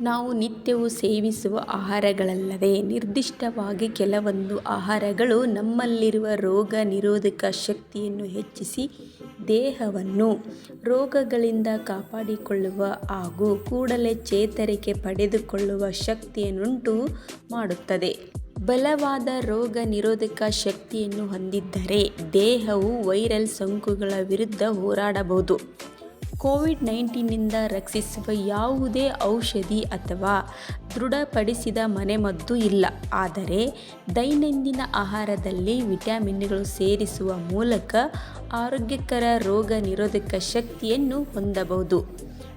ನಾವು ನಿತ್ಯವೂ ಸೇವಿಸುವ ಆಹಾರಗಳಲ್ಲದೆ ನಿರ್ದಿಷ್ಟವಾಗಿ ಕೆಲವೊಂದು ಆಹಾರಗಳು ನಮ್ಮಲ್ಲಿರುವ ರೋಗ ನಿರೋಧಕ ಶಕ್ತಿಯನ್ನು ಹೆಚ್ಚಿಸಿ ದೇಹವನ್ನು ರೋಗಗಳಿಂದ ಕಾಪಾಡಿಕೊಳ್ಳುವ ಹಾಗೂ ಕೂಡಲೇ ಚೇತರಿಕೆ ಪಡೆದುಕೊಳ್ಳುವ ಶಕ್ತಿಯನ್ನುಂಟು ಮಾಡುತ್ತದೆ. ಬಲವಾದ ರೋಗ ನಿರೋಧಕ ಶಕ್ತಿಯನ್ನು ಹೊಂದಿದ್ದರೆ ದೇಹವು ವೈರಲ್ ಸೋಂಕುಗಳ ವಿರುದ್ಧ ಹೋರಾಡಬಹುದು. ಕೋವಿಡ್ ನೈನ್ಟೀನಿಂದ ರಕ್ಷಿಸುವ ಯಾವುದೇ ಔಷಧಿ ಅಥವಾ ದೃಢಪಡಿಸಿದ ಮನೆಮದ್ದು ಇಲ್ಲ. ಆದರೆ ದೈನಂದಿನ ಆಹಾರದಲ್ಲಿ ವಿಟಮಿನ್ಗಳು ಸೇರಿಸುವ ಮೂಲಕ ಆರೋಗ್ಯಕರ ರೋಗ ನಿರೋಧಕ ಶಕ್ತಿಯನ್ನು ಹೊಂದಬಹುದು.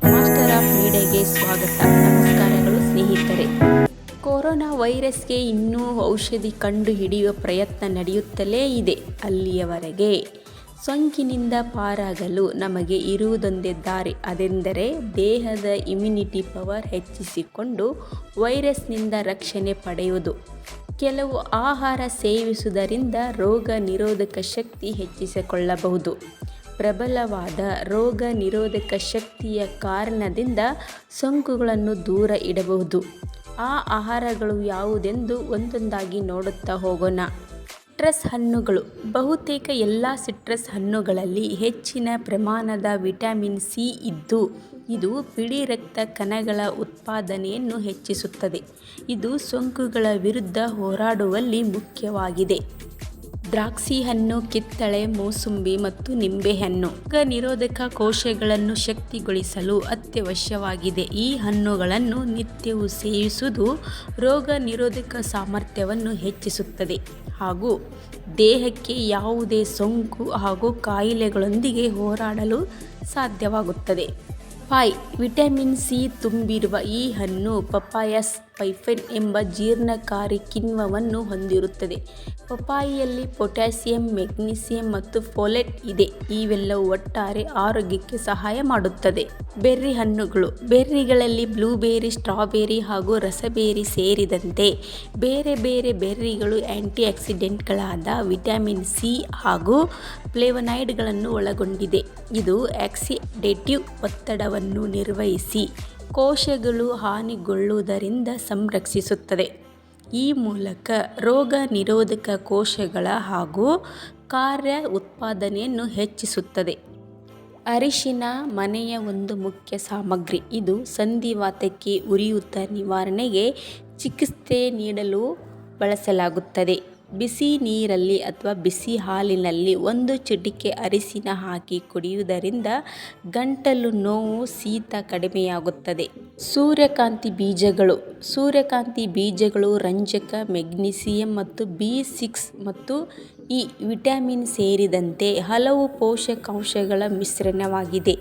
ಮಾಸ್ಟರ್ ಆಫ್ ಮೀಡಿಯಾಗೆ ಸ್ವಾಗತ. ನಮಸ್ಕಾರಗಳು ಸ್ನೇಹಿತರೆ. ಕೊರೋನಾ ವೈರಸ್ಗೆ ಇನ್ನೂ ಔಷಧಿ ಕಂಡುಹಿಡಿಯುವ ಪ್ರಯತ್ನ ನಡೆಯುತ್ತಲೇ ಇದೆ. ಅಲ್ಲಿಯವರೆಗೆ ಸೋಂಕಿನಿಂದ ಪಾರಾಗಲು ನಮಗೆ ಇರುವುದೊಂದೇ ದಾರಿ ಅದೆಂದರೆ ದೇಹದ ಇಮ್ಯುನಿಟಿ ಪವರ್ ಹೆಚ್ಚಿಸಿಕೊಂಡು ವೈರಸ್ನಿಂದ ರಕ್ಷಣೆ ಪಡೆಯುವುದು. ಕೆಲವು ಆಹಾರ ಸೇವಿಸುವುದರಿಂದ ರೋಗ ನಿರೋಧಕ ಶಕ್ತಿ ಹೆಚ್ಚಿಸಿಕೊಳ್ಳಬಹುದು. ಪ್ರಬಲವಾದ ರೋಗ ನಿರೋಧಕ ಶಕ್ತಿಯ ಕಾರಣದಿಂದ ಸೋಂಕುಗಳನ್ನು ದೂರ ಇಡಬಹುದು. ಆ ಆಹಾರಗಳು ಯಾವುದೆಂದು ಒಂದೊಂದಾಗಿ ನೋಡುತ್ತಾ ಹೋಗೋಣ. ಸಿಟ್ರಸ್ ಹಣ್ಣುಗಳು, ಬಹುತೇಕ ಎಲ್ಲ ಸಿಟ್ರಸ್ ಹಣ್ಣುಗಳಲ್ಲಿ ಹೆಚ್ಚಿನ ಪ್ರಮಾಣದ ವಿಟಮಿನ್ ಸಿ ಇದ್ದು, ಇದು ಬಿಳಿ ರಕ್ತ ಕಣಗಳ ಉತ್ಪಾದನೆಯನ್ನು ಹೆಚ್ಚಿಸುತ್ತದೆ. ಇದು ಸೋಂಕುಗಳ ವಿರುದ್ಧ ಹೋರಾಡುವಲ್ಲಿ ಮುಖ್ಯವಾಗಿದೆ. ದ್ರಾಕ್ಷಿ ಹಣ್ಣು, ಕಿತ್ತಳೆ, ಮೂಸುಂಬಿ ಮತ್ತು ನಿಂಬೆಹಣ್ಣು ರೋಗ ನಿರೋಧಕ ಕೋಶಗಳನ್ನು ಶಕ್ತಿಗೊಳಿಸಲು ಅತ್ಯವಶ್ಯವಾಗಿದೆ. ಈ ಹಣ್ಣುಗಳನ್ನು ನಿತ್ಯವೂ ಸೇವಿಸುವುದು ರೋಗ ನಿರೋಧಕ ಸಾಮರ್ಥ್ಯವನ್ನು ಹೆಚ್ಚಿಸುತ್ತದೆ. ಹಾಗೂ ದೇಹಕ್ಕೆ ಯಾವುದೇ ಸೋಂಕು ಹಾಗೂ ಕಾಯಿಲೆಗಳೊಂದಿಗೆ ಹೋರಾಡಲು ಸಾಧ್ಯವಾಗುತ್ತದೆ. ಫೈ ವಿಟಮಿನ್ ಸಿ ತುಂಬಿರುವ ಈ ಹಣ್ಣು ಪಪಾಯಸ್ ಪೈಫೆನ್ ಎಂಬ ಜೀರ್ಣಕಾರಿ ಕಿಣ್ವವನ್ನು ಹೊಂದಿರುತ್ತದೆ. ಪಪಾಯಿಯಲ್ಲಿ ಪೊಟ್ಯಾಸಿಯಂ, ಮೆಗ್ನೀಸಿಯಂ ಮತ್ತು ಫೋಲೆಟ್ ಇದೆ. ಇವೆಲ್ಲವೂ ಒಟ್ಟಾರೆ ಆರೋಗ್ಯಕ್ಕೆ ಸಹಾಯ ಮಾಡುತ್ತದೆ. ಬೆರ್ರಿ ಹಣ್ಣುಗಳು. ಬೆರ್ರಿಗಳಲ್ಲಿ ಬ್ಲೂಬೆರಿ, ಸ್ಟ್ರಾಬೆರಿ ಹಾಗೂ ರಸಬೇರಿ ಸೇರಿದಂತೆ ಬೇರೆ ಬೇರೆ ಬೆರ್ರಿಗಳು ಆ್ಯಂಟಿ ಆಕ್ಸಿಡೆಂಟ್ಗಳಾದ ವಿಟಮಿನ್ ಸಿ ಹಾಗೂ ಫ್ಲೇವನಾಯ್ಡ್ಗಳನ್ನು ಒಳಗೊಂಡಿದೆ. ಇದು ಆಕ್ಸಿಡೆಟಿವ್ ಒತ್ತಡವನ್ನು ನಿರ್ವಹಿಸಿ ಕೋಶಗಳು ಹಾನಿಗೊಳ್ಳುವುದರಿಂದ ಸಂರಕ್ಷಿಸುತ್ತದೆ. ಈ ಮೂಲಕ ರೋಗ ನಿರೋಧಕ ಕೋಶಗಳ ಹಾಗೂ ಕಾರ್ಯ ಉತ್ಪಾದನೆಯನ್ನು ಹೆಚ್ಚಿಸುತ್ತದೆ. ಅರಿಶಿನ ಮನೆಯ ಒಂದು ಮುಖ್ಯ ಸಾಮಗ್ರಿ. ಇದು ಸಂಧಿವಾತಕ್ಕೆ ಉರಿಯೂತ ನಿವಾರಣೆಗೆ ಚಿಕಿತ್ಸೆ ನೀಡಲು ಬಳಸಲಾಗುತ್ತದೆ. ಬಿಸಿ ನೀರಲ್ಲಿ ಅಥವಾ ಬಿಸಿ ಹಾಲಿನಲ್ಲಿ ಒಂದು ಚಿಟಿಕೆ ಅರಿಸಿನ ಹಾಕಿ ಕುಡಿಯುವುದರಿಂದ ಗಂಟಲು ನೋವು ಶೀತ ಕಡಿಮೆಯಾಗುತ್ತದೆ. ಸೂರ್ಯಕಾಂತಿ ಬೀಜಗಳು. ಸೂರ್ಯಕಾಂತಿ ಬೀಜಗಳು ರಂಜಕ, ಮೆಗ್ನೀಸಿಯಂ ಮತ್ತು ಬಿ ಸಿಕ್ಸ್ ಮತ್ತು ಇ ವಿಟಮಿನ್ ಸೇರಿದಂತೆ ಹಲವು ಪೋಷಕಾಂಶಗಳ ಮಿಶ್ರಣವಾಗಿದೆ.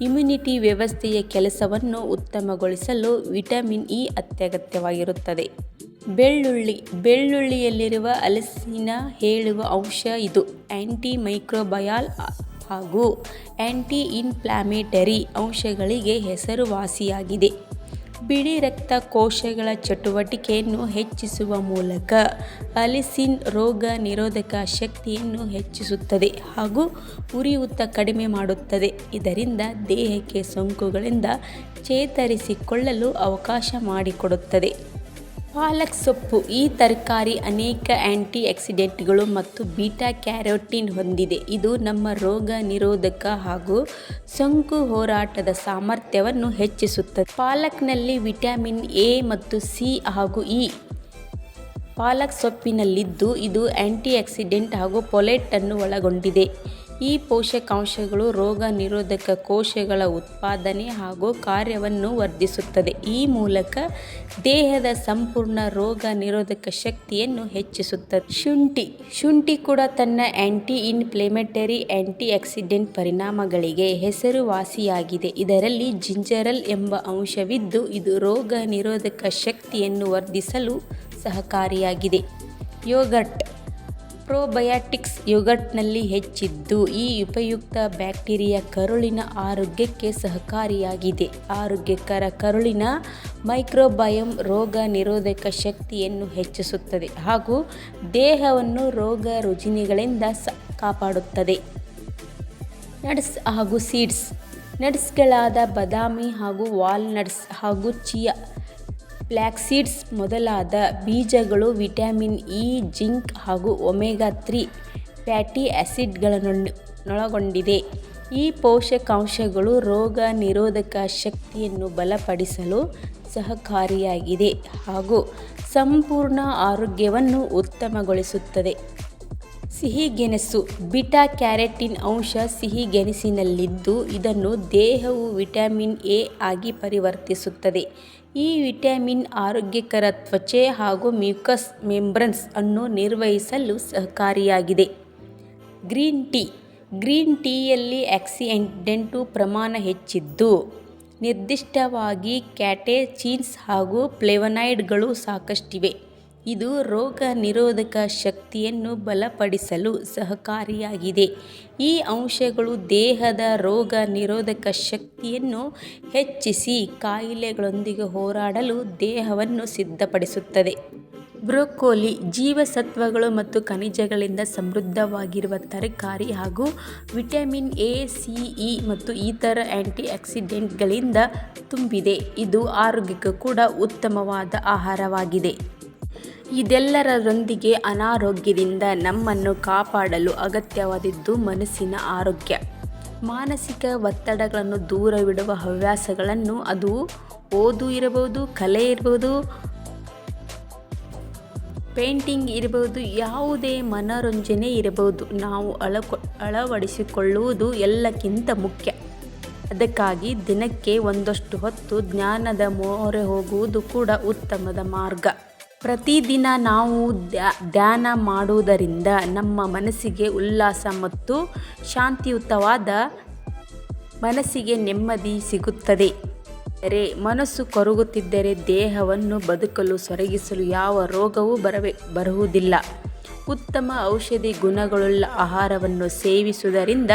ಇಮ್ಯುನಿಟಿ ವ್ಯವಸ್ಥೆಯ ಕೆಲಸವನ್ನು ಉತ್ತಮಗೊಳಿಸಲು ವಿಟಮಿನ್ ಇ ಅತ್ಯಗತ್ಯವಾಗಿರುತ್ತದೆ. ಬೆಳ್ಳುಳ್ಳಿ. ಬೆಳ್ಳುಳ್ಳಿಯಲ್ಲಿರುವ ಅಲಸಿನ ಹೇಳುವ ಅಂಶ ಇದು. ಆ್ಯಂಟಿ ಮೈಕ್ರೋಬಯಾಲ್ ಹಾಗೂ ಆ್ಯಂಟಿ ಇನ್ಫ್ಲಾಮೇಟರಿ ಅಂಶಗಳಿಗೆ ಹೆಸರುವಾಸಿಯಾಗಿದೆ. ಬಿಳಿ ರಕ್ತ ಕೋಶಗಳ ಚಟುವಟಿಕೆಯನ್ನು ಹೆಚ್ಚಿಸುವ ಮೂಲಕ ಅಲಿಸಿನ್ ರೋಗ ನಿರೋಧಕ ಶಕ್ತಿಯನ್ನು ಹೆಚ್ಚಿಸುತ್ತದೆ ಹಾಗೂ ಉರಿಯೂತ ಕಡಿಮೆ ಮಾಡುತ್ತದೆ. ಇದರಿಂದ ದೇಹಕ್ಕೆ ಸೋಂಕುಗಳಿಂದ ಚೇತರಿಸಿಕೊಳ್ಳಲು ಅವಕಾಶ ಮಾಡಿಕೊಡುತ್ತದೆ. ಪಾಲಕ್ ಸೊಪ್ಪು ಈ ತರಕಾರಿ ಅನೇಕ ಆ್ಯಂಟಿ ಆಕ್ಸಿಡೆಂಟ್ಗಳು ಮತ್ತು ಬೀಟಾ ಕ್ಯಾರೋಟಿನ್ ಹೊಂದಿದೆ. ಇದು ನಮ್ಮ ರೋಗ ನಿರೋಧಕ ಹಾಗೂ ಸೋಂಕು ಹೋರಾಟದ ಸಾಮರ್ಥ್ಯವನ್ನು ಹೆಚ್ಚಿಸುತ್ತದೆ. ಪಾಲಕ್ನಲ್ಲಿ ವಿಟಮಿನ್ ಎ ಮತ್ತು ಸಿ ಹಾಗೂ ಇ. ಪಾಲಕ್ ಸೊಪ್ಪಿನಲ್ಲಿದ್ದು ಇದು ಆ್ಯಂಟಿ ಆಕ್ಸಿಡೆಂಟ್ ಹಾಗೂ ಪೊಲೆಟನ್ನು ಒಳಗೊಂಡಿದೆ. ಈ ಪೋಷಕಾಂಶಗಳು ರೋಗ ನಿರೋಧಕ ಕೋಶಗಳ ಉತ್ಪಾದನೆ ಹಾಗೂ ಕಾರ್ಯವನ್ನು ವರ್ಧಿಸುತ್ತದೆ. ಈ ಮೂಲಕ ದೇಹದ ಸಂಪೂರ್ಣ ರೋಗ ನಿರೋಧಕ ಶಕ್ತಿಯನ್ನು ಹೆಚ್ಚಿಸುತ್ತದೆ. ಶುಂಠಿ. ಶುಂಠಿ ಕೂಡ ತನ್ನ ಆ್ಯಂಟಿ ಇನ್ಫ್ಲೇಮೆಟರಿ ಆ್ಯಂಟಿ ಆಕ್ಸಿಡೆಂಟ್ ಪರಿಣಾಮಗಳಿಗೆ ಹೆಸರುವಾಸಿಯಾಗಿದೆ. ಇದರಲ್ಲಿ ಜಿಂಜರಲ್ ಎಂಬ ಅಂಶವಿದ್ದು, ಇದು ರೋಗ ನಿರೋಧಕ ಶಕ್ತಿಯನ್ನು ವರ್ಧಿಸಲು ಸಹಕಾರಿಯಾಗಿದೆ. ಯೋಗರ್ಟ್. ಪ್ರೋಬಯಾಟಿಕ್ಸ್ ಯುಗಟ್ನಲ್ಲಿ ಹೆಚ್ಚಿದ್ದು ಈ ಉಪಯುಕ್ತ ಬ್ಯಾಕ್ಟೀರಿಯಾ ಕರುಳಿನ ಆರೋಗ್ಯಕ್ಕೆ ಸಹಕಾರಿಯಾಗಿದೆ. ಆರೋಗ್ಯಕರ ಕರುಳಿನ ಮೈಕ್ರೋಬಯಂ ರೋಗ ನಿರೋಧಕ ಶಕ್ತಿಯನ್ನು ಹೆಚ್ಚಿಸುತ್ತದೆ ಹಾಗೂ ದೇಹವನ್ನು ರೋಗ ರುಜಿನಿಗಳಿಂದ ಕಾಪಾಡುತ್ತದೆ. ನಟ್ಸ್ ಹಾಗೂ ಸೀಡ್ಸ್. ನಟ್ಸ್ಗಳಾದ ಬಾದಾಮಿ ಹಾಗೂ ವಾಲ್ನಟ್ಸ್ ಹಾಗೂ ಚಿಯಾ ಫ್ಲ್ಯಾಕ್ಸೀಡ್ಸ್ ಮೊದಲಾದ ಬೀಜಗಳು ವಿಟಮಿನ್ ಇ, ಜಿಂಕ್ ಹಾಗೂ ಒಮೆಗಾ ತ್ರೀ ಫ್ಯಾಟಿ ಆ್ಯಸಿಡ್ಗಳನ್ನೊಳಗೊಂಡಿದೆ ಈ ಪೋಷಕಾಂಶಗಳು ರೋಗ ನಿರೋಧಕ ಶಕ್ತಿಯನ್ನು ಬಲಪಡಿಸಲು ಸಹಕಾರಿಯಾಗಿದೆ ಹಾಗೂ ಸಂಪೂರ್ಣ ಆರೋಗ್ಯವನ್ನು ಉತ್ತಮಗೊಳಿಸುತ್ತದೆ. ಸಿಹಿ ಗೆಣಸು ಬಿಟಾ ಕ್ಯಾರೆಟಿನ್ ಅಂಶ ಸಿಹಿ ಗೆಣಸಿನಲ್ಲಿದ್ದು ಇದನ್ನು ದೇಹವು ವಿಟಮಿನ್ ಎ ಆಗಿ ಪರಿವರ್ತಿಸುತ್ತದೆ. ಈ ವಿಟಮಿನ್ ಆರೋಗ್ಯಕರ ತ್ವಚೆ ಹಾಗೂ ಮ್ಯೂಕಸ್ ಮೆಂಬ್ರನ್ಸ್ ಅನ್ನು ನಿರ್ವಹಿಸಲು ಸಹಕಾರಿಯಾಗಿದೆ. ಗ್ರೀನ್ ಟೀ, ಗ್ರೀನ್ ಟೀಯಲ್ಲಿ ಆಕ್ಸಿಡೆಂಟು ಪ್ರಮಾಣ ಹೆಚ್ಚಿದ್ದು, ನಿರ್ದಿಷ್ಟವಾಗಿ ಕ್ಯಾಟೆಚೀನ್ಸ್ ಹಾಗೂ ಫ್ಲೇವನಾಯ್ಡ್ಗಳು ಸಾಕಷ್ಟಿವೆ. ಇದು ರೋಗ ನಿರೋಧಕ ಶಕ್ತಿಯನ್ನು ಬಲಪಡಿಸಲು ಸಹಕಾರಿಯಾಗಿದೆ. ಈ ಅಂಶಗಳು ದೇಹದ ರೋಗ ನಿರೋಧಕ ಶಕ್ತಿಯನ್ನು ಹೆಚ್ಚಿಸಿ ಕಾಯಿಲೆಗಳೊಂದಿಗೆ ಹೋರಾಡಲು ದೇಹವನ್ನು ಸಿದ್ಧಪಡಿಸುತ್ತದೆ. ಬ್ರೊಕೋಲಿ ಜೀವಸತ್ವಗಳು ಮತ್ತು ಖನಿಜಗಳಿಂದ ಸಮೃದ್ಧವಾಗಿರುವ ತರಕಾರಿ ಹಾಗೂ ವಿಟಮಿನ್ ಎ, ಸಿ, ಇ ಮತ್ತು ಇತರ ಆ್ಯಂಟಿಆಕ್ಸಿಡೆಂಟ್ಗಳಿಂದ ತುಂಬಿದೆ. ಇದು ಆರೋಗ್ಯಕ್ಕೂ ಕೂಡ ಉತ್ತಮವಾದ ಆಹಾರವಾಗಿದೆ. ಇದೆಲ್ಲದರೊಂದಿಗೆ ಅನಾರೋಗ್ಯದಿಂದ ನಮ್ಮನ್ನು ಕಾಪಾಡಲು ಅಗತ್ಯವಾದದ್ದು ಮನಸ್ಸಿನ ಆರೋಗ್ಯ. ಮಾನಸಿಕ ಒತ್ತಡಗಳನ್ನು ದೂರವಿಡುವ ಹವ್ಯಾಸಗಳನ್ನು ಅದು ಓದು ಇರಬಹುದು, ಕಲೆ ಇರಬಹುದು, ಪೇಂಟಿಂಗ್ ಇರಬಹುದು, ಯಾವುದೇ ಮನೋರಂಜನೆ ಇರಬಹುದು. ನಾವು ಅಳಕೊ, ಅಳವಡಿಸಿಕೊಳ್ಳುವುದು ಎಲ್ಲಕ್ಕಿಂತ ಮುಖ್ಯ. ಅದಕ್ಕಾಗಿ ದಿನಕ್ಕೆ ಒಂದಷ್ಟು ಹೊತ್ತು ಜ್ಞಾನದ ಮೊರೆ ಹೋಗುವುದು ಕೂಡ ಉತ್ತಮದ ಮಾರ್ಗ. ಪ್ರತಿದಿನ ನಾವು ಧ್ಯಾನ ಮಾಡುವುದರಿಂದ ನಮ್ಮ ಮನಸ್ಸಿಗೆ ಉಲ್ಲಾಸ ಮತ್ತು ಶಾಂತಿಯುತವಾದ ಮನಸ್ಸಿಗೆ ನೆಮ್ಮದಿ ಸಿಗುತ್ತದೆ. ರೆ, ಮನಸ್ಸು ಕೊರಗುತ್ತಿದ್ದರೆ ದೇಹವನ್ನು ಬದುಕಲು, ಸೊರಗಿಸಲು ಯಾವ ರೋಗವೂ ಬರಬೇ ಬರುವುದಿಲ್ಲ. ಉತ್ತಮ ಔಷಧಿ ಗುಣಗಳುಳ್ಳ ಆಹಾರವನ್ನು ಸೇವಿಸುವುದರಿಂದ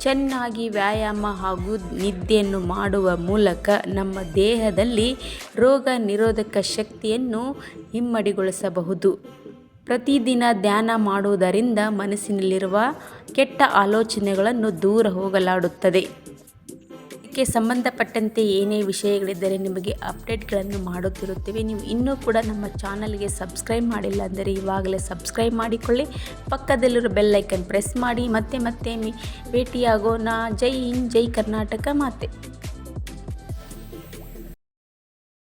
ಚೆನ್ನಾಗಿ ವ್ಯಾಯಾಮ ಹಾಗೂ ನಿದ್ದೆಯನ್ನು ಮಾಡುವ ಮೂಲಕ ನಮ್ಮ ದೇಹದಲ್ಲಿ ರೋಗ ನಿರೋಧಕ ಶಕ್ತಿಯನ್ನು ಹಿಮ್ಮಡಿಗೊಳಿಸಬಹುದು. ಪ್ರತಿದಿನ ಧ್ಯಾನ ಮಾಡುವುದರಿಂದ ಮನಸ್ಸಿನಲ್ಲಿರುವ ಕೆಟ್ಟ ಆಲೋಚನೆಗಳನ್ನು ದೂರ ಹೋಗಲಾಡುತ್ತದೆ. ಇದಕ್ಕೆ ಸಂಬಂಧಪಟ್ಟಂತೆ ಏನೇ ವಿಷಯಗಳಿದ್ದರೆ ನಿಮಗೆ ಅಪ್ಡೇಟ್ಗಳನ್ನು ಮಾಡುತ್ತಿರುತ್ತೇವೆ. ನೀವು ಇನ್ನೂ ಕೂಡ ನಮ್ಮ ಚಾನಲ್ಗೆ ಸಬ್ಸ್ಕ್ರೈಬ್ ಮಾಡಿಲ್ಲ ಅಂದರೆ ಇವಾಗಲೇ ಸಬ್ಸ್ಕ್ರೈಬ್ ಮಾಡಿಕೊಳ್ಳಿ. ಪಕ್ಕದಲ್ಲಿರೋ ಬೆಲ್ಲೈಕನ್ ಪ್ರೆಸ್ ಮಾಡಿ. ಮತ್ತೆ ಮತ್ತೆ ಭೇಟಿಯಾಗೋಣ. ಜೈ ಹಿಂದ್, ಜೈ ಕರ್ನಾಟಕ ಮಾತೆ.